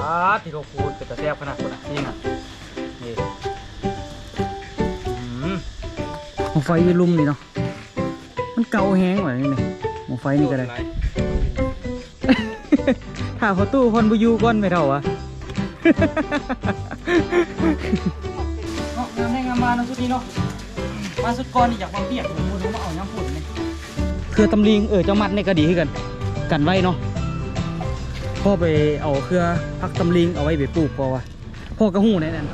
อ่าที่โรคูดเป็นตะแซ่บขนาดคนอะจริงอะนี่อืมหมอไฟอยืลุ่มนี่เนาะ มันเก่าแห้งกว่านี่นี่หมอไฟนี่ก็ได้ ถ้าพอตู้พอนบุยูก้อนไม่เท่าวะเนาะงามได้งามมาเนาะสุดนี้เนาะ มาสุดก่อนนี่อยากมาเปียกผมมูดูมาเอาย้ำฝุ่นนี่เครือตำลิงเออเจ้ามัดนี่ก็ดีขึ้นกัน กันไว้เนาะ พ่อไปเอาเครือพักตำลิงเอาไว้ไปปลูกพอวะพ่อกระหูแน่นั่น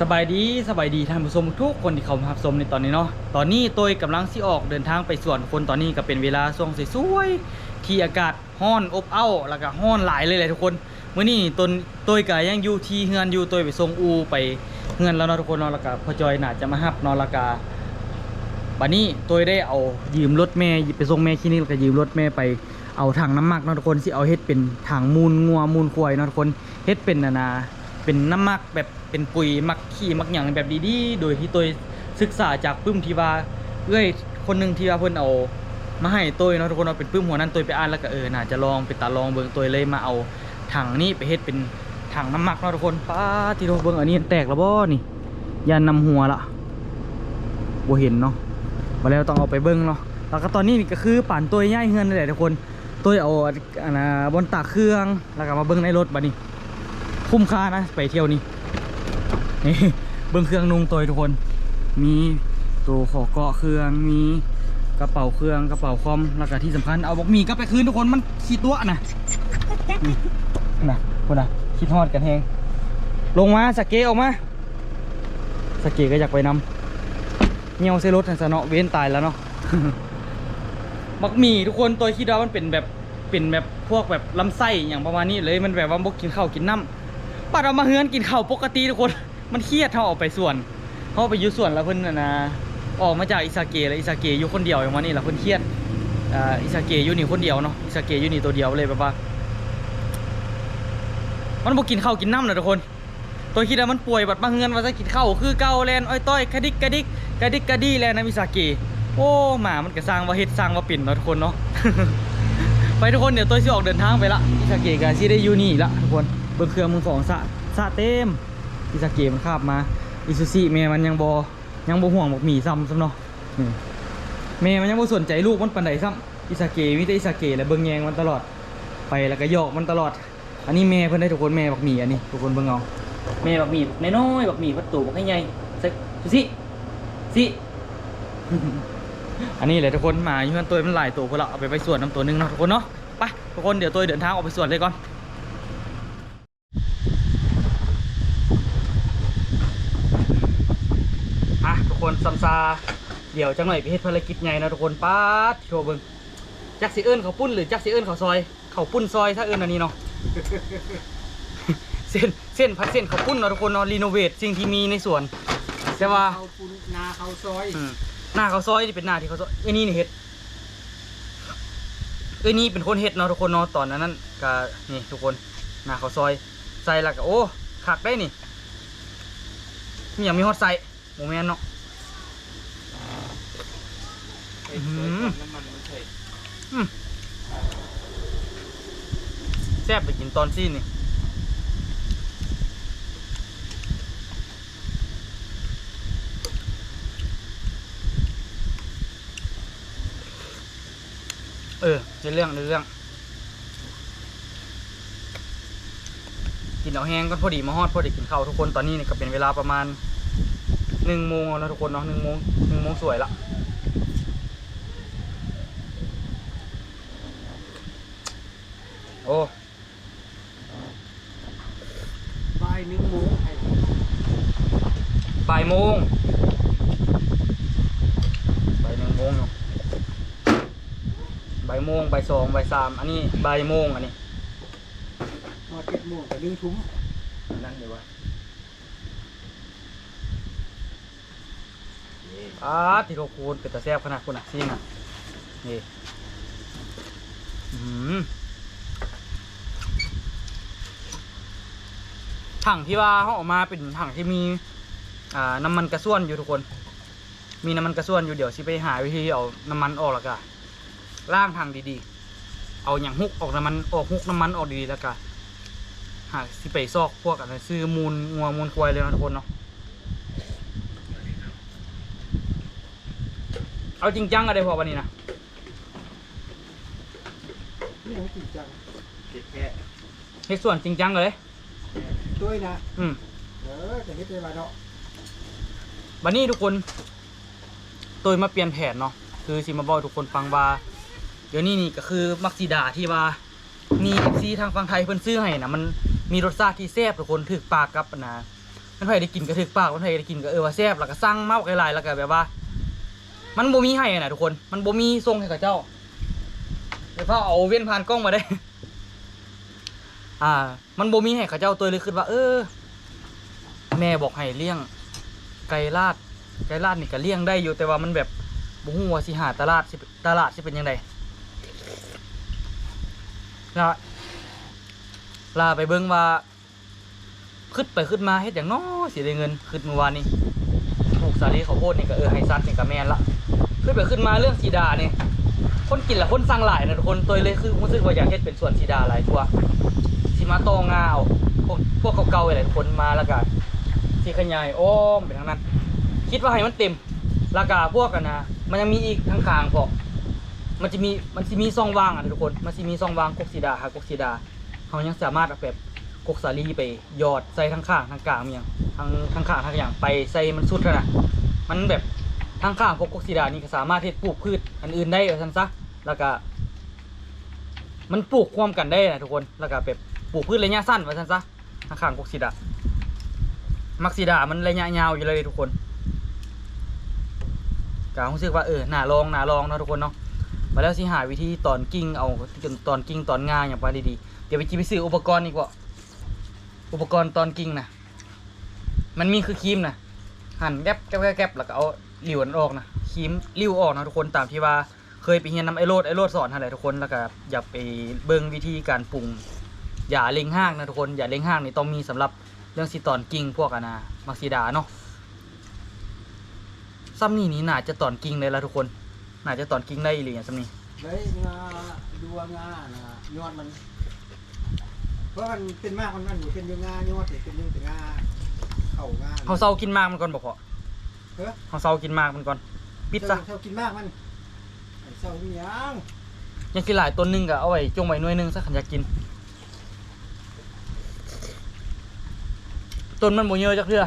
สบายดีสบายดีท่านผู้ชมทุกคนที่เข้ามาชมในตอนนี้เนาะตอนนี้ตัวกำลังสิออกเดินทางไปสวนคนตอนนี้ก็เป็นเวลาช่วงสวยๆที่อากาศร้อนอบอ้าวแล้วก็ร้อนหลายเลยแหละทุกคนเมื้อนี้ตนตัวก็ยังอยู่ที่เฮือนอยู่ตัวไปส่งอูไปเฮือนแล้วเนาะทุกคนเนาะแล้วก็พ่อจอยน่าจะมารับนาะแล้วก็บัดนี้ตัวได้เอายืมรถแม่ไปส่งแม่คลินิกแล้วก็ยืมรถแม่ไป เอาถังน้ำมักนะทุกคนสิเอาเฮ็ดเป็นถังมูลงัวมูลควายนะทุกคนเฮ็ดเป็นนานาเป็นน้ำมักแบบเป็นปุ๋ยมักขี้มักหยังแบบดีๆ โดยที่ตัวศึกษาจากปึ้มทีว่าเอ้ยคนหนึ่งที่ว่าเพิ่นเอามาให้ตัวเนาะทุกคนเอาเป็นปึ้มหัวนั้นตัวไปอ่านแล้วก็เออน่าจะลองไปตาลองเบิ่งตัวเลยมาเอาถังนี้ไปเฮ็ดเป็นถังน้ำมักเนาะทุกคนป้าที่เราเบิ่งอันนี้แตกแล้วบ่นี่ยานนำหัวละบ่เห็นเนาะมาแล้วต้องเอาไปเบิ้งเนาะแล้วก็ตอนนี้นี่ก็คือป่านตัวย่ายเฮือนนั่นแหละทุกคน ตัวเอาอันนะบนตากเครื่องแล้วก็มาเบิ้งในรถบัดนี้ คุ้มค่านะไปเที่ยวนี้นี่เบิ้งเครื่องนุ่งตัวทุกคน มีตัวขอเกาะเครื่องมีกระเป๋าเครื่องกระเป๋าคอมแล้วก็ที่สำคัญเอาบอกหมีก็ไปคืนทุกคนมันขี้ตัวนะนี่นะคนนะคิดฮอดกันแฮงลงมาสเกออกมาสเกก็อยากไปนำเงียวเซรถซะเนาะเว้นตายแล้วเนาะ บักหมี่ทุกคนตัวคิดว่ามันเป็นแบบเป็นแบบพวกแบบลำไส้อย่างประมาณนี้เลยมันแบบว่าบกกินข้าวกินน้ำปัดเอามาเฮือนกินข้าวปกติทุกคน มันเครียดเท่าออกไปสวนเขาไปอยู่สวนแล้วเพิ่นนะนะออกมาจากอิซาเกะแล้วอิซาเกะอยู่คนเดียวอย่างวันนี้แหละเพิ่นเครียดอิซาเกะอยู่นี่คนเดียวเนาะอิซาเกะอยู่นี่ตัวเดียวเลยแบบว่า มันบกกินข้าวกินน้ำนะทุกคน ตัวคิดว่ามันป่วยบัดมาเฮือนว่าจะกินข้าวคือเก่าแลนอ้อยต้อยกระดิกกระดิกกระดิกกระดีแลนนะมิซากิ โอ้หมามันก็สร้างว่าเฮ็ดสร้างว่าปิ่นเนาะทุกคนเนาะ ไปทุกคนเดี๋ยวตัวสิออกเดินทางไปละมิซากิก็สิได้อยู่นี่ละทุกคนเบิ่งเครื่องมือสองสะสะเต็มมิซากิมันขับมาอิซูซิแม่มันยังบ่ยังบ่ห่วงบอกหมีซ้ำซ้ำเนาะนี่แม่มันยังบ่สนใจลูกมันปานใดซ้ำอิซาเกะมีแต่อิซาเกะแหละเบิ่งแยงมันตลอดไปแล้วก็หยอกมันตลอด อันนี้แม่เพิ่อนได้ทุกคนแม่บักหมีอันนี้ทุกคนเบิ่งเอาแม่บักหมี่น้อยบักหมี่พัดตูบักให้ใหญ่สักสิสิ อันนี้แหละทุกคนหมาอยู่กันตัวมันหลายตัวพวกเราเอาไปไปสวนน้ำตัวหนึงเนาะทุกคนเนาะไปทุกคนเดี๋ยวตัวเดินทางออกไปสวนเลยก่อนอะทุกคนซัมซาเดี๋ยวจังหน่อยไปเฮ็ดภารกิจใหญ่นะทุกคนป้าดโชว์เบิ่งจักสิเอิ้นเขาวปุ้นหรือจักสิเอิ้นเขาวซอยเขาวปุ้นซอยถ้าเอิ้นอันนี้เนาะเส้นเส้นพัดเส้นเขาวปุ้นเนาะทุกคนเนาะรีโนเวทสิ่งที่มีในสวนแต่ว่าเขาปุนนาเขาซอยอืม หน้าเขาซอยนี่เป็นหน้าที่เขาซอยเอ้นี่นี่เฮ็ดเอ้นี่เป็นคนเฮ็ดเนาะทุกคนเนาะตอนนั้นนั่นก็นี่ทุกคนหน้าเขาซอยใส่ล้วก็โอ้ขักได้นี่มีอย่างมีฮอตใส่โมเมนเนาะแซ่บไปกินตอนซีน เออในเรื่องในเรื่อง กินเอาแห้งก็พอดีมาฮอดพอดีกินข้าวทุกคนตอนนี้นี่ก็เป็นเวลาประมาณหนึ่งโมงแล้วทุกคนเนาะหนึ่งโมงหนึ่งโมงสวยละ โอ้ บ่ายหนึ่งโมงไอ้ บ่ายโมงบ่ายหนึ่งโมงเนาะบ่ายโมงบ่ายสองบ่ายสามอันนี้บ่ายโมงอันนี้พอเจ็ดโมงก็ดึงทุ่มนั่นเดี๋ยววะอาติโรคูนเป็นตาแซ่บขนาดคุณอะซิ่งอะนี่อืมถังที่ว่าเขาออกมาเป็นถังที่มีอ่าน้ำมันกระส่วนอยู่ทุกคน มีน้ำมันกระส่วนอยู่เดี๋ยวสิไปหาวิธีเอาน้ำมันออกแล้วก็ ล่างทางดีๆ เอาอย่างฮุกออกน้ำมันออกฮุกน้ำมันออกดีๆแล้วก็หากสิไปซอกพวกอะไรซื้อมูลงัวมูลควายเลยนะทุกคนเนาะเอาจริงจังอะไรพอวันนี้นะนี่ยังจริงจังเจ็ดแค่เฮ็ดส่วนจริงจังเลยด้วยนะอืมเออจะเฮ็ดได้บ่เนาะวันนี้ทุกคนตัวมาเปลี่ยนแผนเนาะคือสิมาบอกทุกคนฟังว่า เดี๋ยวนี้นี่ก็คือมักซีดาที่ว่ามีเอฟซีทางฝั่งไทยเพิ่นซื้อให้นะมันมีรสชาติที่แซ่บทุกคนถึกปากกับนะมันไผได้กินก็ถึกปากมันไผได้กินก็เออว่าแซ่บแล้วก็สั่งเมาหลายๆแล้วก็แบบว่า มันบ่มีให้นะทุกคน มันบ่มีส่งให้กับเจ้าเดี๋ยวพ่อเอาเว้นผ่านกล้องมาได้ อ่า มันบ่มีให้กับเจ้าตัวเลยคิดว่า เออ แม่บอกให้เลี้ยง ไก่ลาดไก่ลาดนี่ก็เลี้ยงได้อยู่แต่ว่ามันแบบบ่ฮู้ว่าสิหาตลาดสิตลาดสิเป็นยังไง ลาลาไปเบิ่งว่าขึ้นไปขึ้นมาเฮ็ดหยังน้อสิได้เงินขึ้นเมื่อวานนี้ปลูกสาลีข้าวโพดนี่ก็เออให้ซัดนี่ก็แมนละขึ้นไปขึ้นมาเรื่องสีดานี่คนกินละคนสั่งหลายนะทุกคนตัวเลยคือรู้สึกว่าอยากเฮ็ดเป็นส่วนสีดาหลายกว่าสิมาตองาเอาพวกพวกเก่าๆหลายคนมาแล้วก็สีขยายอ้อมไปทางนั้น คิดว่าให้มันเต็มราคาพวกกันนะมันยังมีอีกทางขางพอ มันจะมีมันจะมีซองว่างอะทุกคนมันจะมีซองว่างกกสีดาหากกสีดาเขายังสามารถเอาแบบกกสาลีไปยอดใส่ทางข้างทางกลางมันยังทางทางข้างทางอย่างไปใส่มันสุดขนาดมันแบบทางข้างพวกกกสีดานี่ก็สามารถที่ปลูกพืชอันอื่นได้เอาซั่นซะแล้วก็มันปลูกความกันได้นะทุกคนแล้วก็แบบปลูกพืชระยะสั้นว่าซั่นซะทางข้างกกสีดามักซีดามันระยะยาวอยู่เลยทุกคนการู้สึกว่าเออหนาลองหนาลองนะทุกคนเนาะ มาแล้วสิหาวิธีตอนกิ้งเอาตอนกิ้งตอนงาอย่างไปดีๆเดี๋ยวไปจีไปซื้ออุปกรณ์อีกว่าอุปกรณ์ตอนกิ้งนะมันมีคือครีมนะหั่นแกบแกบแกบแกบแล้วก็เอาหลิวมันออกนะครีมริ้วออกนะทุกคนตามที่ว่าเคยไปเรียนนำไอโรดไอโรดสอนอะไรทุกคนแล้วก็อย่าไปเบิ่งวิธีการปรุง อย่าเล็งห้างนะทุกคนอย่าเล็งห้างนี่ต้องมีสำหรับเรื่องสิตอนกิ่งพวกอะนะมักซีดาเนาะซ้ำนี่นี่น่าจะตอนกิ่งเลยละทุกคน น่าจะตอนกิ่งได้อีหลีอะซ้ำนี่ได้งาดัวงานะยอดมัน เพราะมันเป็นมากมันมันบ่เป็นอยู่งายอดนี่เป็นอยู่แต่งาเข้างาเขาเซากินมากมันก่อนบอกพอเฮ้ยเขาเซากินมากมันก่อน ปิดซะเท่ากินมากมันไอ้เศร้านี่ยังยังกินหลายต้นหนึงก็เอาไว้จงไว้หน่วยหนึงซะขันอยากกินต้นมันบ่เยอะจักเทื่อ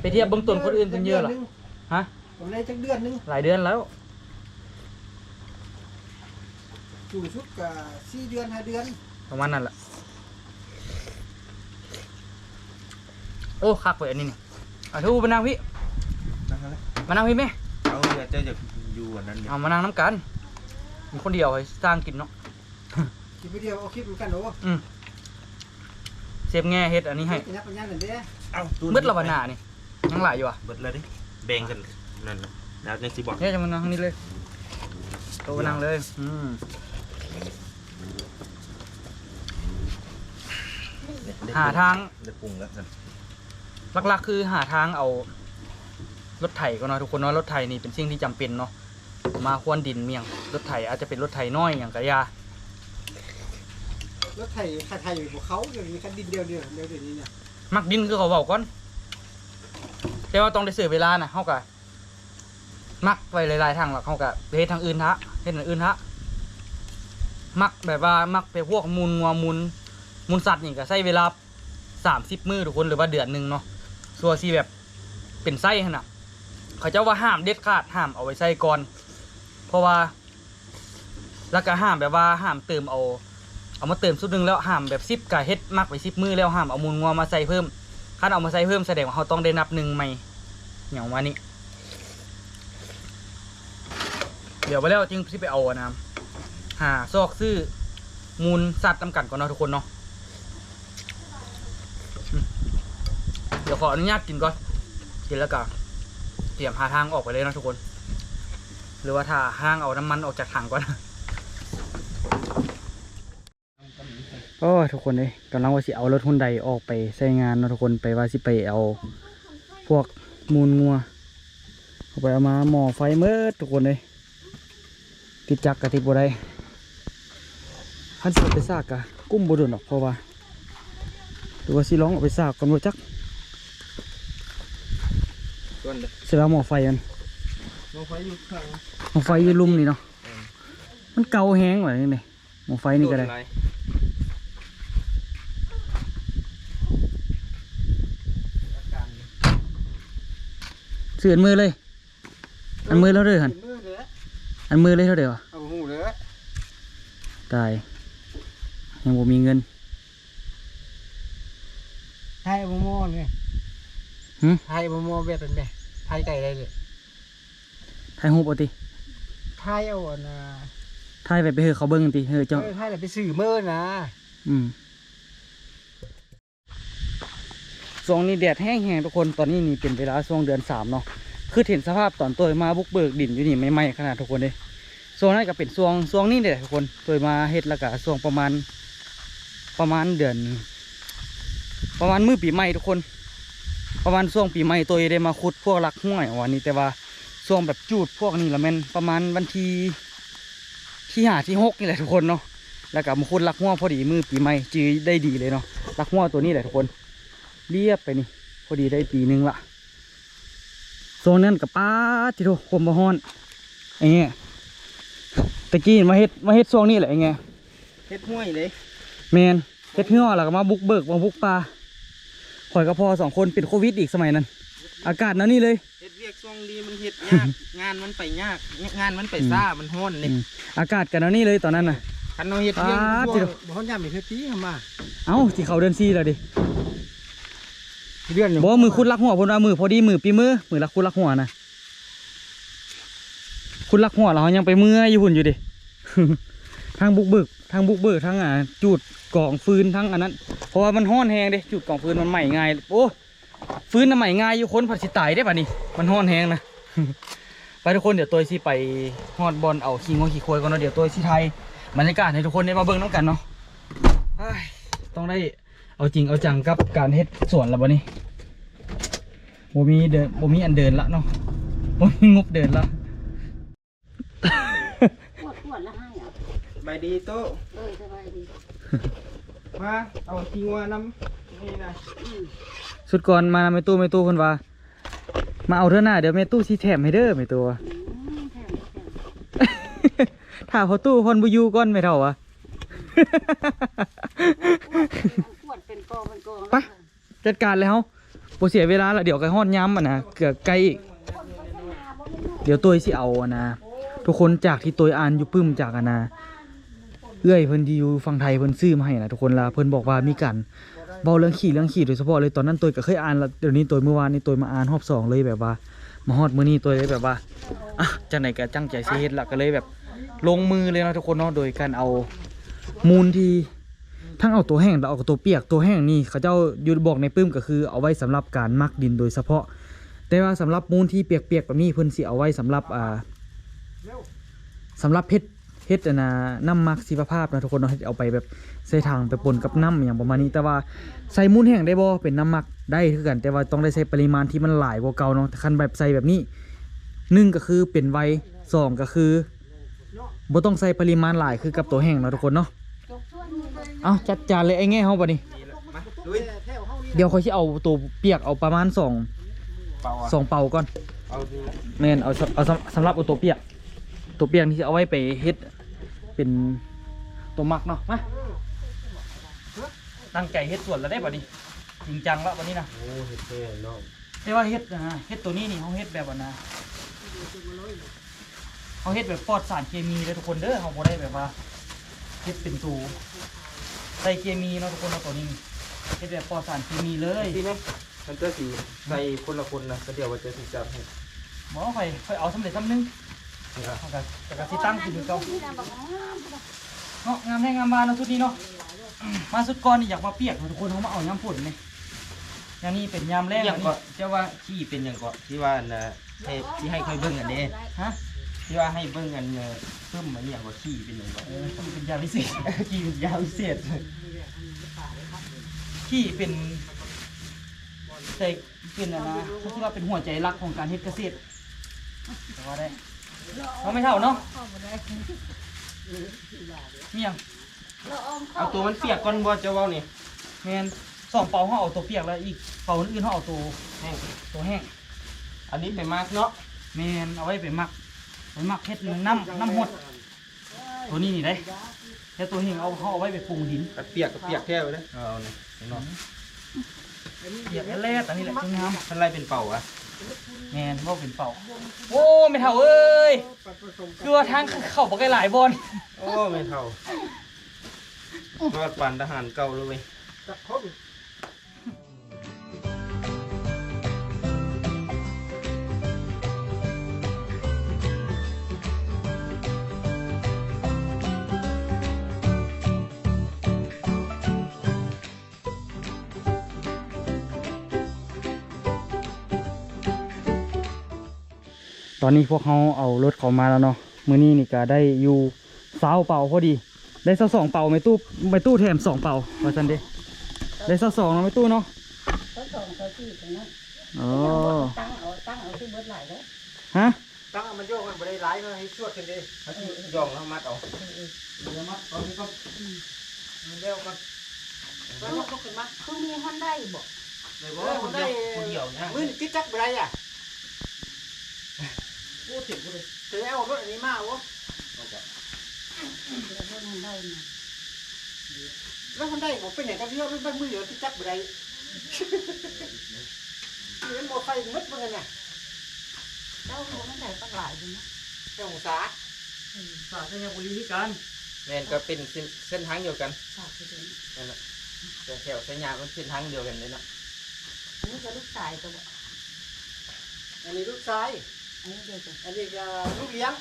ไปเทียบเบิ่งต้นคนอื่นเพิ่นเยอะเหรอฮะ ผมได้จักเดือนหนึงหลายเดือนแล้วสูงสุดก็สี่เดือนห้าเดือนประมาณนั้นแหละ โอ้คักไปอันนี้นี่อะทูมานั่งพี่นั่งนะมานั่งพี่ไหมเอาเดี๋ยวเจ้าจะอยู่อันนั้นเนี่ยเอามานั่งน้ำกัน มีคนเดียวให้สร้างกินเนาะคลิปวิดีโอเอาคลิปเหมือนกันโอ้อืมเซฟแง่เฮ็ดอันนี้ให้เป็นนักปัญญาหนึ่งเด้เอ้ามืดละวันหน้านี่ยังหลายอยู่อะเบิดเลยดิแบ่งกัน นั่นนะแล้วยังสิบอกเนี่ยจะมานั่งทางนี้เลยโตมานั่งเลยอืมหาทางได้ปรุงแล้วกันหลักๆ คือหาทางเอา รถไถก็เนาะทุกคนเนาะรถไถนี่เป็นสิ่งที่จำเป็นเนาะมาควนดินเมียงรถไถอาจจะเป็นรถไถน้อยอย่างกะยา รถไถไถไถอยู่บนเขาเดี๋ยวนี้คันดินเดียวเดียวเดียวเดี๋ยวนี้เนี่ยมักดินคือเขาเบาก่อน แต่ว่าต้องได้เสียเวลานะเขากะ มักไปหลายๆทางหรอกเขากะไปเฮ็ดทางอื่นทะเฮ็ดทางอื่นทะมักแบบว่ามักไปพวกมูลงัวมูลมูลสัตว์นี่ก็ใช้เวลาสามสิบมือทุกคนหรือว่าเดือนหนึ่งเนาะส่วนที่แบบเป็นไส้ขนาดเขาเจะว่าห้ามเด็ดขาดห้ามเอาไว้ใส่ก่อน เพราะว่า แล้วก็ห้ามแบบว่าห้ามเติมเอา เอามาเติมสุดหนึงแล้วห้ามแบบซิปกะเฮ็ดมักไปซิปมือแล้วห้ามเอามูลงัวมาใส่เพิ่มคันเอามาใส่เพิ่มแสดงว่าเขาต้องได้นับหนึ่งใหม่อย่างว่านี้ เดี๋ยวไปแล้วจึงสิไปเอาอะนะหาซอกซื้อมูลสัตว์ตำกันก่อนเนาะทุกคนเนาะเดี๋ยวขออนุญาตกินก่อนกินแล้วก็เตรียมหาทางออกไปเลยนะทุกคน หรือว่าถ้าห้างเอาน้ำมันออกจากถังก่อนโอ้ทุกคนเลยกำลังว่าสิเอารถหุ่นใดออกไปใช้งานนะทุกคนไปว่าสิไปเอาพวกมูลงัวเอาไปเอามาหม้อไฟเมื่อทุกคนเลย ติดจักรกระติบบัได้คันสิเอาไปซากกะกุ้มบ่โดนดอกเพราะว่าหรือว่าสิลองเอาไปซากกันบ่จักส่วนเด้อเสร็จแล้วหม้อไฟมันมองไฟอยู่ข้างหม้อไฟอยู่ลุ่มนี่เนาะมันเก่าแฮงว่านี่นี่หม้อไฟนี่ก็ได้โดหลายอาการเสืออันมือเลย อันมือแล้วเด้อหันมื อเลยอันมือเลยเท่าเดียวอะเอาหูเลยตายยังบ่มีเงินไทยบะมอเลยหึไทยบะมอแบบเป็นไงไทยไก่ได้เลยถ่ายรูปเอาติไทยเอาอันน่ะถ่ายไปไปเฮอเขาเบิ่งติเฮอเจ้าเออไทยแหละไปสื่อเมื่อนะ อืมช่วงนี้แดดแห้งๆทุกคนตอนนี้นี่เป็นเวลาช่วงเดือนสามเนาะ คือเห็นสภาพตอนตัวมาบุกเบิกดินอยู่นี่ไม่ไหม้ขนาดทุกคนเลยช่วงนั้นก็เป็นช่วงช่วงนี้เด้ทุกคนตัวมาเฮ็ดแล้วก็ช่วงประมาณ ประมาณเดือน ประมาณมือปีใหม่ทุกคน ประมาณช่วงปีใหม่ตัวได้มาขุดพวกหลักห้วยวันนี้แต่ว่าช่วงแบบจูดพวกนี้ละแม่นประมาณวันที่ที่หาที่หกนี่แหละทุกคนเนาะแล้วก็มาคุดลักหัวพอดีมือปีใหม่จือได้ดีเลยเนาะลักหัวตัวนี้แหละทุกคนเรียบไปนี่พอดีได้ปีหนึงละ โซนนั้นกับป้าที่ทุกคมบะฮอนไอ้เงี้ยตะกี้มาเฮ็ดมาเฮ็ดช่วงนี้แหละไอ้เงี้ยเฮ็ดห้วยเลยแมนเฮ็ดเหื่อแล้วก็มาบุกเบิกมาบุกปลาข่อยกับพ่อสองคนเป็นโควิดอีกสมัยนั้น อากาศนั่นนี่เลยเฮ็ดเวียกช่วงดีมันเฮ็ดยากงานมันไปยากงานมันไปซ่ามันฮ้อนนี่อืมอากาศกันนั่นนี่เลยตอนนั้นน่ะคันเราเฮ็ดเวียกอ่าบ่ที่เราบ่ฮอนยามอีกเทื่อตีทำมาเอ้าที่เขาเดินซีแล้วดิ เดือนบอกว่ามือคุดลักหัวพนว่ามือพอดีมือปีมือมือลักคุดลักหัวนะคุดลักหัวเรายังไปเมื่อยอยู่หุ่นอยู่ดิทางบุกเบิกทางบุกเบิกทางอ่าจูดกล่องฟืนทั้งอันนั้น เพราะว่ามันห้อนแหงเด้จูดกล่องฟืนมันใหม่ง่ายโอ้ฟืนน่ะใหม่ง่ายอยู่คนผัดสิตายได้ป่ะนี่มันห้อนแหงนะไปทุกคนเดี๋ยวตัวสิไปฮอดบอลเอาขี้งวขี้โคยก่อนเนาะเดี๋ยวตัวสิไทยบรรยากาศให้ทุกคนได้มาเบิ่งน้ำกันเนาะต้องได้ เอาจริงเอาจังกับการเฮ็ดสวนแล้วบ่นี่โมมีเดินโมมีอันเดินละเนาะโมมีงบเดินละปวดปวดแล้วให้เหรอใบดีโตะเออสบายดีมาเอาทิ้งว่านำนี่นะสุดก่อนมาไม่ตู้ไม่ตู้คนว่า มาเอาเท่าหน้าเดี๋ยวแม่ตู้สิแถมให้เด้อไม่ตัว อืมแถมแถมถ้าพอตู้คนบุยูก่อนไม่เท่าวะ ปวดเป็น กองเป็นกองไปจัดการเลยเฮาบ่เสียเวลาละเดี๋ยวก็ฮอดย้ำอะนะเกือบไกลอีกเดี๋ยวตัวสิเอาอะนะทุกคนจากที่ตัวอ่านอยู่ปึ้มจากอะนะเอื้อยเพิ่นที่อยู่ฝั่งไทยเพิ่นซื้อมาให้นะทุกคนละเพิ่นบอกว่ามีกันเบาเรื่องขี่เรื่องขี่โดยเฉพาะเลยตอนนั้นตัวก็เคยอ่านแล้วเดี๋ยวนี้ตัวเมื่อวานนี้ตัวมาอ่านรอบสองเลยแบบว่ามาฮอดมื้อนี้ตัวเลยแบบว่าอะจังไหนก็จังใจสิเฮ็ดละก็เลยแบบ ลงมือเลยเนาะทุกคนเนาะโดยการเอามูลที่ ทั้งเอาตัวแห้งแล้วเอาตัวเปียกตัวแห้งนี่เขาเจ้ายู่บอกในปึ้มก็คือเอาไว้สำหรับการมักดินโดยเฉพาะ แต่ว่าสำหรับมูลที่เปียกๆแบบนี้เพิ่นสิเอาไว้สำหรับอ่าสำหรับเพชรเฮ็ดนะน้ำมักชีภาพนะทุกคนเนาะเฮ็ดเอาไปแบบใส่ถังไปปนกับน้ำอย่างประมาณนี้ แต่ว่าใส่มูลแห้งได้บ่เป็นน้ำมักได้คือกัน แต่ว่าต้องได้ใส่ปริมาณที่มันหลายกว่าเก่าเนาะคันแบบใส่แบบนี้หนึ่งก็คือเป็นไวสองก็คือบ่ต้องใส่ปริมาณหลายคือกับตัวแห้งเนาะทุกคนเนาะ เอาจัดจานเลยไอ้แง่เฮาบัดนี้นี่ละมาลุยแถวเฮานี่เดี๋ยวค่อยสิเอาตัวเปียกเอาประมาณสองเป่าอะสองเป่าก่อนเอาดีละแม่นเอาสเอาสำสำหรับเอาตัวเปียก ตัวเปียกนี่จะเอาไว้ไปเฮ็ดเป็นตัวหมักเนาะมาตั้งใจเฮ็ดสวนแล้วได้ป่ะนี่จริงจังแล้ววันนี้นะ โอ้เฮ็ดแท้เนาะแต่ว่าเฮ็ดนะเฮ็ดตัวนี้นี่เขาเฮ็ดแบบว่านะเขาเฮ็ดแบบปลอดสารเคมีเลยทุกคนเด้อเขาบ่ได้แบบว่าเฮ็ดเป็นตู ใส่เคมีเนาะทุกคนเนาะตัวนี้นี่เฮ็ดแบบปลอดสารเคมีเลยที่นี่มันจะสีใส่คนละคนนะก็เดี๋ยวว่าจะสิจับให้หมอค่อยค่อยเอาสำเร็จสำนึงนี่ครับเขาก็แต่ก็สิตั้งขึ้นคือเก่าที่นำบอกงามเนาะงามแน่งามมาเนาะชุดนี้เนาะอืมมาสุดก่อนนี่อยากมาเปียกเนาะทุกคนเขามาเอายามฝนนี่อย่างนี้เป็นยามแรกอย่างอันก็นี้เจ้าว่าขี้เป็นอย่างก็ที่ว่าน่ะให้ที่ให้ค่อยเบิ่งอันนี้ฮะ ที่ว่าให้เบิ่งอันเนี่ยเพิ่มมาเนี่ยว่าขี้เป็นอย่างก็เออขี้เป็นยาพิเศษ ขี้เป็นยาพิเศษขี้เป็นใจเป็นอะไรนะเขาคิดว่าเป็นหัวใจรักของการเฮ็ดเกษตรแต่ว่าได้เราไม่เท่าเนาะมีหยังเราเอาข้เอาตัวมันเปียกก่อนบ่จะเว้านี่แมนสองเป่าเขาเอาตัวเปียกแล้วอีกเป่าอื่นเขาเอาตัวแห้งตัวแห้งอันนี้ไปมากเนาะแมนเอาไว้ไปหมัก ไปหมักเฮ็ดน้ำน้ำหดตัวนี้นี่ได้แต่ตัวนี้เอาเขาเอาไว้ไปปรุงดินกัดเปียกกับเปียกแท้ไปเลยเอานี่เนาะเปียกแร่ๆอันนี้แหละคืองามมันไล่เป็นเป่าอะแมนว่าเป็นเป่า โอ้ไม่เท่าเอ้ยคือว่าทางเข้าบ่ไกลหลายบอลโอ้ไม่เท่ารอดปันทหารเก่าเลยเว้ยจับคบ ตอนนี้พวกเขาเอารถเขามาแล้วเนาะมื้อนี้นี่ก็ได้อยู่สาวเป่าพอดี ได้สักสองเป่าไม่ตู้ไม่ตู้แถมสองเป่าว่าซันเด้ได้สักสองเนาะไม่ตู้เนาะเขาส่งเขาที่ตรงนั้นอ๋อตั้งเอาตั้งเอาที่เบิดไหลแล้วฮะตั้งเอามันโยกมันบ่ได้ร้ายมันให้ชวดกันดิเอาที่ยองแล้วมัดเอาเดี๋ยวมาเอาที่ก็เร็วกันแล้วยกขึ้นมาคือมีฮอนได้บ่เลยบ่คนเดียวคนเดียวเนี่ยมือนี่ติดจักบ่ได้อะ พูดถึงพูดเลยจะเอารถอันนี้มาวะเดี๋ยวเพิ่นได้มาแล้วมันได้ผมเป็นอย่างกับเรื่องมันมือเดียวติดจักบ่ได้นี่มันบ่ไฟมืดมันไงเจ้าเขาไม่ได้ตั้งหลายอยู่นะแค่องศาสาธารณบุรีที่กันแม่นก็เป็นเส้นเส้นทางเดียวกันฝากไปถึงนั่นแหละแต่แถวสัญญามันเส้นทางเดียวกันเลยเนาะอันนี้ก็ลูกชายตัวบ่อันนี้ลูกชาย อันนี้เดียวกันอันนี้ก็ลูกเลี้ยง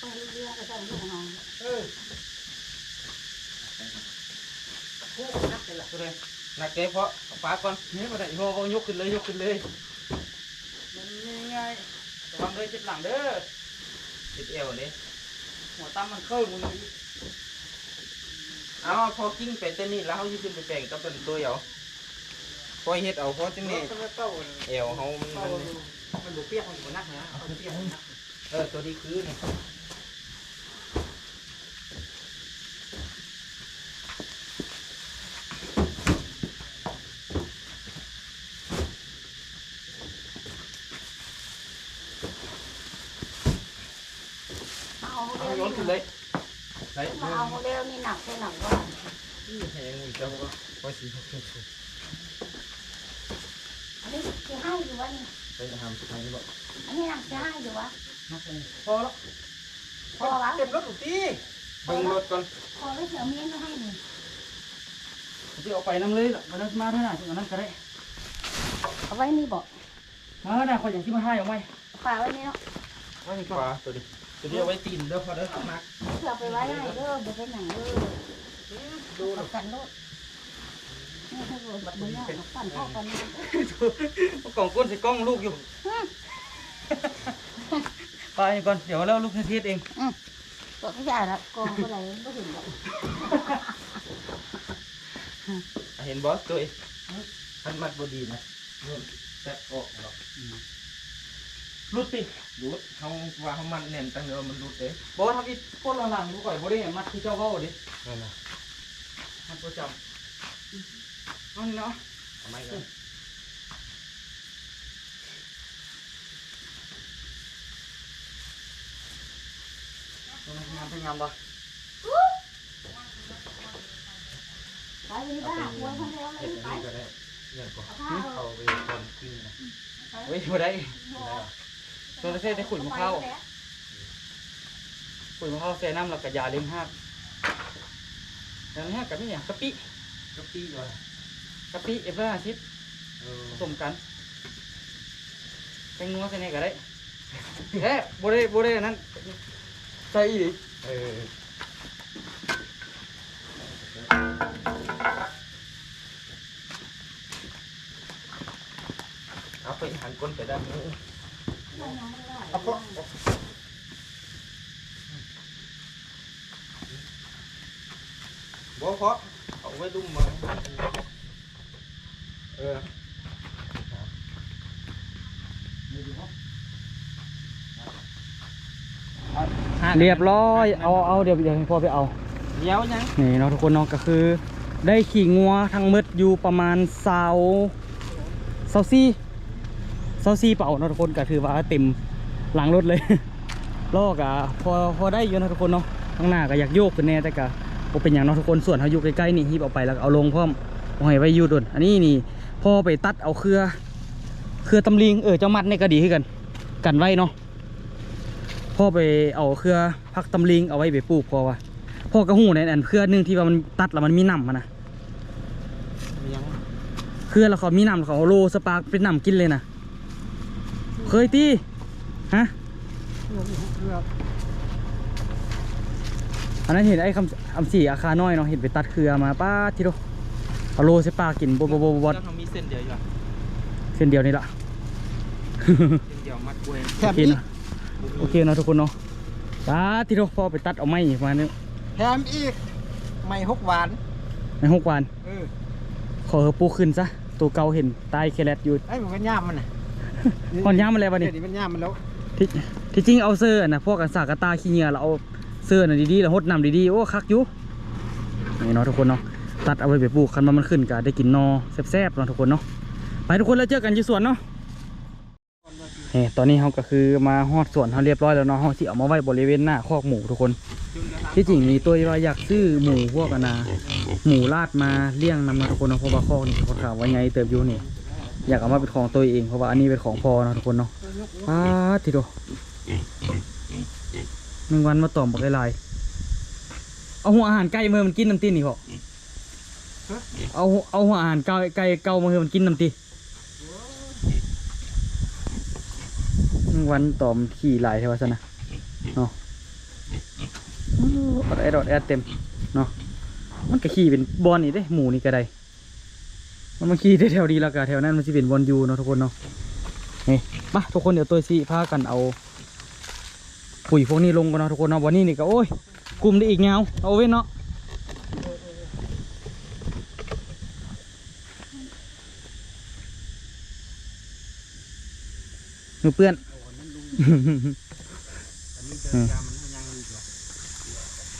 ต้องเลี้ยงก็ต้องลูกน้องเออคู่นักเลยล่ะตัวเลยหนักเด้เพราะเอาฟ้าก่อนนี่มาได้พอเอายกขึ้นเลยยกขึ้นเลยมันง่ายๆระวังเลยเจ็บหลังเด้อติดเอวนี่หัวตั้มมันเข้ามึงเอาพอกิ้งไปแต่นี่แล้วเขาจะขึ้นไปแปลงก็เป็นตัวเอาพอเฮ็ดเอาเพราะจังนี่ต้องเป้าเอวเขามันเป้า มันมันบุเปียกมันบุนักนะเอาเปียกนักเออตัวนี้คือนี่เอาเอาเร็วโยนขึ้นเลยไหนมาเอาเร็วนี่หนักแค่หนักว่าแหงอีกแล้วก็พอสีขึ้นอันนี้จะให้อยู่วะนี่ ไปทำสุดท้ายนี่บอกอันนี้หนักจะให้อยู่วะพอแล้วพอวะเต็มรถถูกที่เบิ่งรถก่อนพอแล้วเสียเมียนก็ให้นี่จะเอาไปน้ำเลยล่ะมาได้มาเท่าไหร่ถึงอันนั้นก็ได้เอาไว้นี่บ่มาเท่าไหร่คนอย่างที่มาให้เอาไว้ฝากไว้นี่เนาะไว้นี่ขก่อนวาตัวนี้ตัวนี้เอาไว้ตีนเด้อพอเด้อมักเผื่อไปไว้ให้เด้อบ่เป็นหนังเด้อดูเอากันโลด ปั่นเข้ากันนี่เอากล่องก้นใส่กล้องลูกอยู่ไปก่อนเดี๋ยวแล้วลูกเทศเองก็ไม่ใช่ละกองก็ได้ไม่ถึงหรอกเห็นบอสตัวท่านมัดบดีนะนู่นแตะออกหรอกรุดติรูดเขาว่าเขามันแน่นตั้งเดิมมันรูดเด้บอกว่าทำอีกก้นหลังๆลูกก่อยบ่ได้มัดที่เจ้าเว้าดินั่นน่ะมัดประจำ เอานี่เนาะทำไมกันตรงนี้งามเป็นงามปะไปนี่ก็หักหัวทั้งแล้วเลเห็ดยอันไปนี้ก็ได้เรื่องก่อนเอาผ้าเอาเอาไปทำกิ้งนะเฮ้ยบ่ได้ตัวเทศได้ขุยมะพร้าวขุยมะพร้าวใส่น้ำแล้วก็ยาเลี้ยงหักยาเลี้ยงหักกับนี่อย่างกะปิก็ปี้ก่อน กะปิเอฟเวอร์อาทิตย์เออผสมกันแตงนัวใส่ในก็ได้เฮ้บ่ได้บ่ได้อันนั้นใส่อีหลีเออเอาไปหันก้นไปด้านนี้เอาเพราะบ่เพราะเอาไว้ดุ้มมา เออเรียบร้อยเอาเอาเดี๋ยวเดี๋ยวให้พ่อไปเอาเดี๋ยวยังนี่เนาะทุกคนเนาะก็คือ ได้ขี่งัวทั้งหมดอยู่ประมาณเสาเสาซี่เสาซี่เป่าเนาะทุกคนก็ถือว่าเต็มหลังรถเลยลอกอะพอพอได้อยู่นะทุกคนเนาะข้างหน้าก็อยากโยกขึ้นแน่แต่ก็บ่เป็นอย่างเนาะทุกคนส่วนเขาอยู่ใกล้ๆนี่ฮิบเอาไปแล้วก็เอาลงพร้อมเอาให้ไว้อยู่ดนอันนี้นี่ พอไปตัดเอาเครือเครือตำลิงเออเจ้ามัดนี่ก็ดีขึ้นกัน กันไว้เนาะพ่อไปเอาเครือพักตำลิงเอาไว้ไปปลูกพอว่าพ่อกระหูในอันเครือหนึงที่ว่ามันตัดแล้วมันมีน้ำมันนะมียังเครือแล้วเขามีน้ำแล้วเขาเอาโลสปาร์กเป็นน้ำกินเลยนะเคยตีฮะเพื่ออันนั้นเห็นไอ้คำคำสี่อาคาน้อยเนาะเห็นไปตัดเครือมาป้าทีโดเอาโลสปาร์กกินบดบดบดบด เจ้าทำมีเส้นเดียวอยู่อะเส้นเดียวนี่ละ เส้นเดียวมัดกล้วยแถโอมเคอีกเนาะโอเคเนาะทุกคนเนาะป้าทีโดพอไปตัดเอาไม้มาเนี่ยแถมอีก ไม่หกหวาน ในหกวัน เออขอเฮอปูขึ้นซะ ตัวเก่าเห็นตายเคเลตอยู่ ไอ้มันเป็นย่ามมันน่ะก่อนย่ามมันแล้ววะนี่ เดี๋ยวนี้มันย่ามมันแล้ว ที่ที่จริงเอาเสื้อนะพวกกันสากกระตาขี้เหงื่อเราเอาเสื้อน่ะดีๆแล้วหดน้ำดีๆ โอ้คักอยู่นี่เนาะทุกคนเนาะ ตัดเอาไปไปปลูกคันว่ามันขึ้นก็ได้กินนอแซ่บๆเนาะทุกคนเนาะไปทุกคนแล้วเจอกันที่สวนเนาะนี่ตอนนี้เราก็คือมาฮอดสวนเขาเรียบร้อยแล้วเนาะเขาสิเอามาไว้บริเวณหน้าคอกหมูทุกคน ที่จริงมีตัวว่าอยากซื้อหมูพวกอนนาหมูลาดมาเลี้ยงนำมาทุกคนเนาะเพราะว่าคอกนี่เขาถามว่าไงเติบอยู่นี่อยากเอามาเป็นของตัวเองเพราะว่าอันนี้เป็นของพอเนาะทุกคนเนาะอ้าทีโดหนึ่งวันมาต่อมบักหลายเอาหัวอาหารไก่มาให้มันกินน้ำตีนี่พอ เอาเอาหัวอาหารไก่ไก่เก่ามาให้มันกินน้ำตีวันตอมขี่หลายเทวาสนะเนาะอู้อดแอดอดแอดเต็มเนาะมันก็ขี่เป็นบอลนี่เด้หมูนี่ก็ได้มันมาขี่ไดแถวดีแล้วก็แถวนั้นมันจะเป็นบอลยูเนาะทุกคนเนาะนี่มาทุกคนเดี๋ยวตัวสิพากันเอาปุ๋ยพวกนี้ลงกันเนาะทุกคนเนาะวันนี้นี่ก็โอ้ยกลุ่มได้อีกเงาเอาไว้นเนาะ มือเปื้อน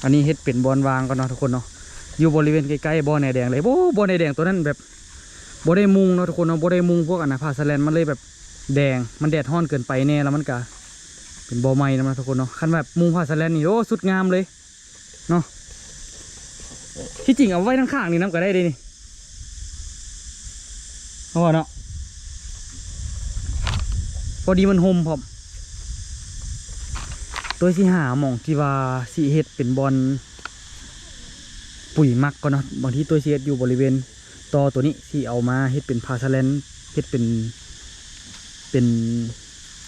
อันนี้เฮ็ดเป็นบอลวางกันเนาะทุกคนเนาะอยู่บริเวณใกล้ๆบอลแนแดงเลยโอ้บอลแนแดงตัวนั้นแบบบอได้มุงเนาะทุกคนเนาะบอได้มุงพวกอันนะผ้าสแลนมันเลยแบบแดงมันแดดห้อนเกินไปแน่แล้วมันก็เป็นบอไม้นะทุกคนเนาะคันแบบมุงผ้าสแลนนี่โอ้สุดงามเลยเนาะที่จริงเอาไว้ทั้งข้างนี่น้ำก็ได้เลยนี่เอาเนาะ พอดีมันโฮมพร้อมตัวสีหาหมองที่ว่าสีเฮ็ดเป็นบอลปุ๋ยมักก็เนาะบางทีตัวสีเฮ็ดอยู่บริเวณตอตัวนี้ที่เอามาเฮ็ดเป็นผ้าสแลนเฮ็ดเป็นเป็น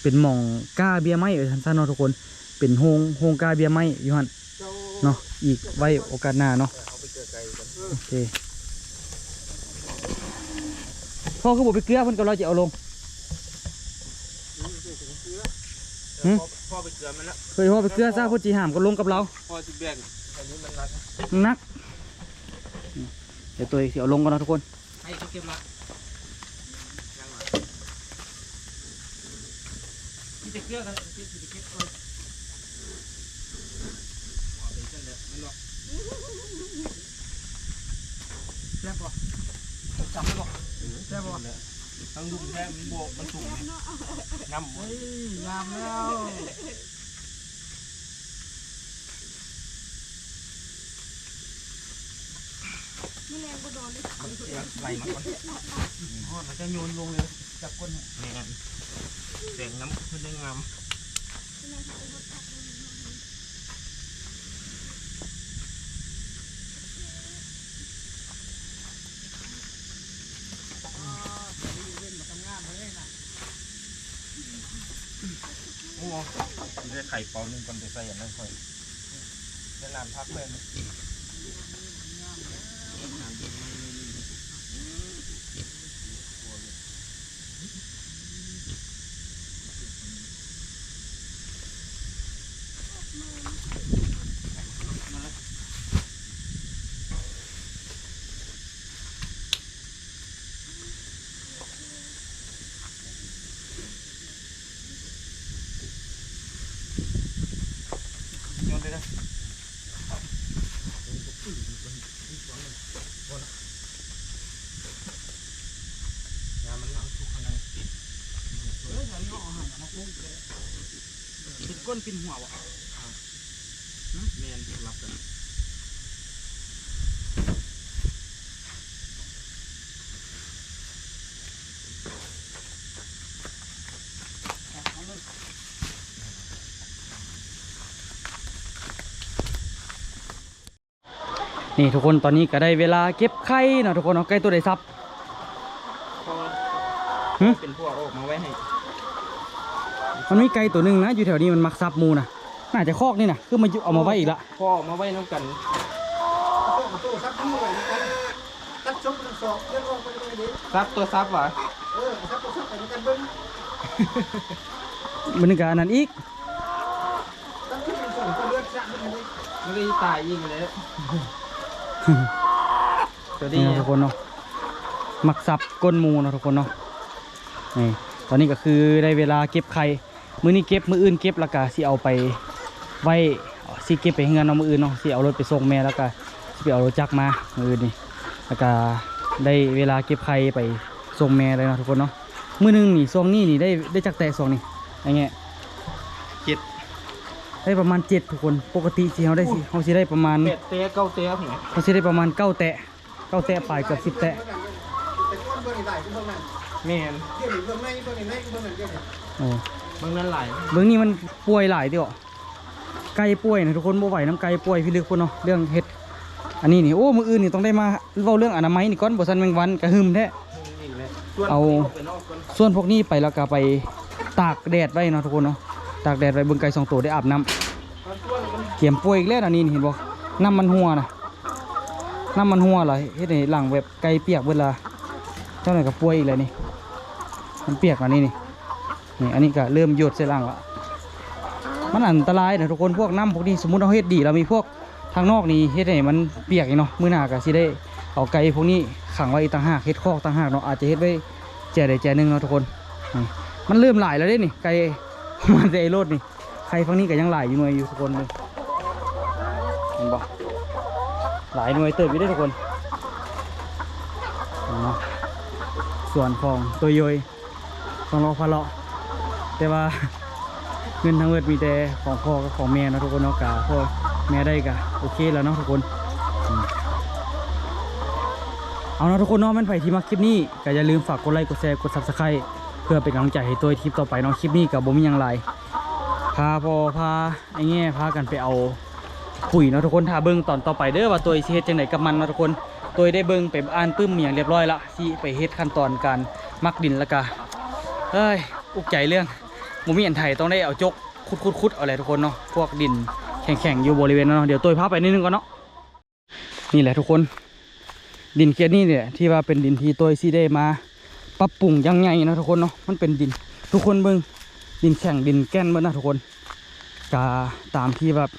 เป็นหม่องก้าเบียไม้เออท่านๆเนาะทุกคนเป็นโฮงโฮงก้าเบียไม้อยู่หันเจ้าเนาะอีกไว้โอกาสหน้าเนาะโอเคพ่อคือบอกไปเกลือเพิ่นก็เราจะเอาลง หืม พ่อไปเกลือมันแล้วเคยพ่อไปเกลือซะพ่อจีหามก็ลงกับเราพ่อจะแบ่งอันนี้มันรักนัก เดี๋ยวตัวเองสิเอาลงกันเนาะทุกคน ให้เขาเก็บละยังไงนี่จะเกลือกันที่จะเก็บเอาเอาไปเส้นเดียวไม่หรอกแซ่บป่ะจำไม่หรอกแซ่บป่ะ ทั้งดุมแท้มันบวกมันสูงน้ำเฮ้ยยามแล้วไม่แรงก็โดนเลยไหลมันก่อนอ๋อมันจะโยนลงเลยจับก้นนี่ไงเสียงน้ำเพื่อนได้งาม ได้ไข่เปาหนึ่งคนไปใส่อย่างนั้นค่อยได้นานพักเลยนะ โยนเลยนะ เป็นก้นเป็นหัวบ่ แมนรับกัน นี่ทุกคนตอนนี้ก็ได้เวลาเก็บไข่เนาะทุกคนเนาะไก่ตัวใดซับพอหึเป็นพวกออกมาไว้ให้มันมีไก่ตัวหนึ่งนะอยู่แถวนี้มันมักซับหมูนะน่าจะคอกนี่นะคือมันเอามาไว้อีกละพ่อเอามาไว้น้ำกันโต้ซับมือไว้กันตัดชกทั้งสองเรื่องออกไปเลยดิซับตัวซับวะเออซับซับไปกันเบิ้งมันนึกอันนั้นอีกตั้งที่ส่งก็เลือดซับมันเลยมันก็จะตายยิงเลย ตัวนี้นี่เนาะทุกคนเนาะมักซับก้นหมูเนาะทุกคนเนาะนี่ตอนนี้ก็คือได้เวลาเก็บไข่มื้อนี้เก็บมื้ออื่นเก็บแล้วก็สิเอาไปไว้สิเก็บไปเฮือนเนาะมื้ออื่นเนาะสิเอารถไปส่งแม่แล้วก็สิไปเอารถจักรมามื้ออื่นนี่แล้วก็ได้เวลาเก็บไข่ไปส่งแม่เลยเนาะทุกคนเนาะมื้อหนึงนี่ช่วงนี้นี่ได้ได้จักแต่ช่วงนี้อย่างเงี้ยเจ็ด ได้ประมาณเจ็ดทุกคน ปกติสิเขาได้สิเขาสิได้ประมาณแปดเตะเก้าเตะผมเขาสิได้ประมาณเก้าแตะเก้าแตะปลายเกือบสิบแตะแต่ก้อนเบิ้งไหลกูเบิ้งนั่นแมนเดี๋ยวนี้เบิ้งในเบิ้งในกูเบิ้งนั่นเดี๋ยวนี้โอ้บางนั้นหลายเบื้องนี้มันป่วยหลายเดียวไก่ป่วยนะทุกคนบ่ไหวน้ำไก่ป่วยพี่ลึกคนเนาะเรื่องเห็ดอันนี้นี่โอ้มืออื่นนี่ต้องได้มาเล่าเรื่องอนามัยนี่ก้อนบ่ซันแมงวันกระหึมแท้อีกแล้วส่วนเอาไปนอกก่อนส่วนพวกนี้ไปแล้วก็ไปตากแดดไว้เนาะทุกคนเนาะ ตากแดดไว้เบิ่งไก่สองตัวได้อาบน้ำเอาส่วนมันเกี่ยมป่วยอีกแล้วอันนี้เห็นบ่น้ำมันหัวนะน้ำมันหัวเหรอเฮ็ดให้หลังแบบไก่เปียกเวลาเจ้าหน่อยก็ป่วยอีกแล้วนี่มันเปียกอันนี้นี่นี่อันนี้ก็เริ่มหยดใส่หลังละมันอันตรายนะทุกคนพวกน้ำพวกนี้สมมติเราเฮ็ดดีเรามีพวกทางนอกนี่เฮ็ดให้มันเปียกอีกเนาะมื้อหน้าก็สิได้เอาไก่พวกนี้ขังไว้ต่างหากเฮ็ดคอกต่างหากเนาะอาจจะเฮ็ดไว้แจใดแจหนึงเนาะทุกคน มันเริ่มหลายแล้วเด้นี่ไก่ มันจะไอ้โลดนี่ ใครฝั่งนี้ก็ยังหลายอยู่หน่วยอยู่ทุกคนเลยเห็นบ่หลายหน่วยเติบอยู่ได้ทุกคนเห็นเนาะส่วนของตัวโยยของเราพะเลาะ แต่ว่าเงินทั้งหมดมีแต่ของพ่อกับของแม่นะทุกคนเนาะกะพ่อแม่ได้กะโอเคแล้วเนาะทุกคน เอาเนาะทุกคนเนาะแมันไผ่ที่มาคลิปนี้ก็อย่าลืมฝากกดไลค์กดแชร์กดซับสไครต์ พื่อเป็นกำลังใจให้ตัวคลิปต่อไปเนาะคลิปนี้กับบ่มีหยังไรพาพอพาไอ้แง่พากันไปเอาปุ๋ยเนาะทุกคนถ้าเบิ่งตอนต่อไปเด้อว่าตัวเฮ็ดจังไดกับมันเนาะทุกคนตัวได้เบิ่งไปอ่านปึ้มอย่างเรียบร้อยละสิไปเฮ็ดขั้นตอนการมักดินแล้วก็เอ้ยอุกใจเรื่องหมูมีอันไทยต้องได้เอาจกขุดๆๆเอาอะไรทุกคนเนาะพวกดินแข็งๆอยู่บริเวณนั้นเนาะเดี๋ยวตัวพาไปนิดนึงก่อนเนาะนี่แหละทุกคน ดินเกียนี่เนี่ยที่ว่าเป็นดินที่ตัวสิได้มา ปรับปรุงยังไงนะทุกคนเนาะมันเป็นดิน ทุกคนเบิ่งดินแข็งดินแก้นเบิ่งนะทุกคนกาตามที่แบบ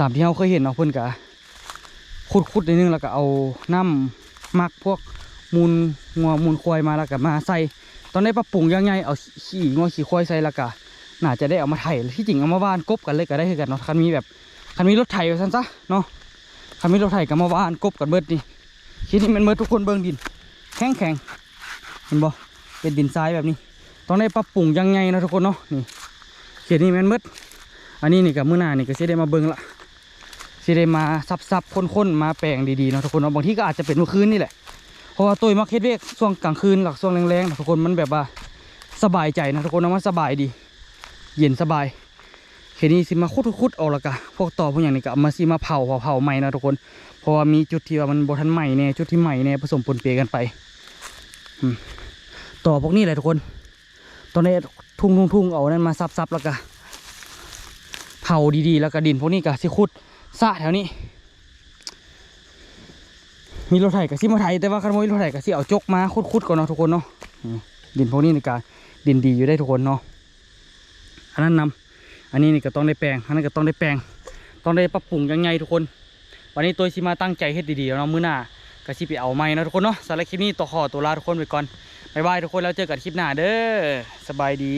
ตามที่เราเคยเห็นเนาะเพิ่นกะขุดขุดๆนิดนึงแล้วก็เอาน้ำมักพวกมูลงัวมูลควายมาแล้วก็มาใส่ ตอนนี้ปรับปรุงยังไงเอาขี้งัวขี้ควายใส่แล้วก็น่าจะได้เอามาไถที่จริงเอามาว่านกบกันเลยก็ได้คือกันเนาะคันมีแบบคันมีรถไถไว้ซั่นซะเนาะคันมีรถไถก็มาว่านกบกันเบิดนี่คิดนี่มันเบิดทุกคนเบิ่งดิน แข็งแข็ง เห็นบ่เป็นดินทรายแบบนี้ต้องได้ปรับปรุงยังไงนะทุกคนเนาะนี่เขียนนี่แมันเบิดอันนี้นี่กับมือหน้านี่ก็สิได้มาเบิ่งละสิได้มาซับซับๆค้นๆมาแปลงดีๆเนาะทุกคนเนาะบางทีก็อาจจะเป็นเมื่อคืนนี่แหละเพราะว่าตุ้ยมักเฮ็ดเวกช่วงกลางคืนหลักช่วงแรงๆนะทุกคนมันแบบว่าสบายใจนะทุกคนนะมันสบายดี เย็นสบายเห็นนี่สิมาคุดๆๆเอาละกะพวกต่อพวกอย่างนี้ก็มาสิมาเผาเผาเผาใหม่นะทุกคนเพราะว่ามีจุดที่ว่ามันบทันใหม่แน่จุดที่ใหม่แน่ผสมปนเปกันไป ต่อพวกนี้แหละทุกคน ตอนนี้ทุ่งๆๆเอานั่นมาซับๆแล้วก็เผาดีๆ แล้วก็ดินพวกนี้ก็สิขุดสะแถวนี้ มีรถไถกับซิมาไถแต่ว่าคันโมมีรถไถกับซิเอาจกมาขุดๆก่อนเนาะทุกคนเนาะดินพวกนี้ในการดินดีอยู่ได้ทุกคนเนาะอันนั้นนำอันนี้นี่ก็ต้องได้แปลงอันนั้นก็ต้องได้แปลง ต้องได้ปรับปรุงยังไงทุกคน วันนี้ตัวชิมาตั้งใจเฮ็ดดีๆแล้วเนาะมื้อหน้า ก็สิไปเอาไม้นะทุกคนเนาะสำหรับคลิปนี้ต่อขอตัวลาทุกคนไปก่อนบ๊ายบายทุกคนแล้วเจอกันคลิปหน้าเด้อสบายดี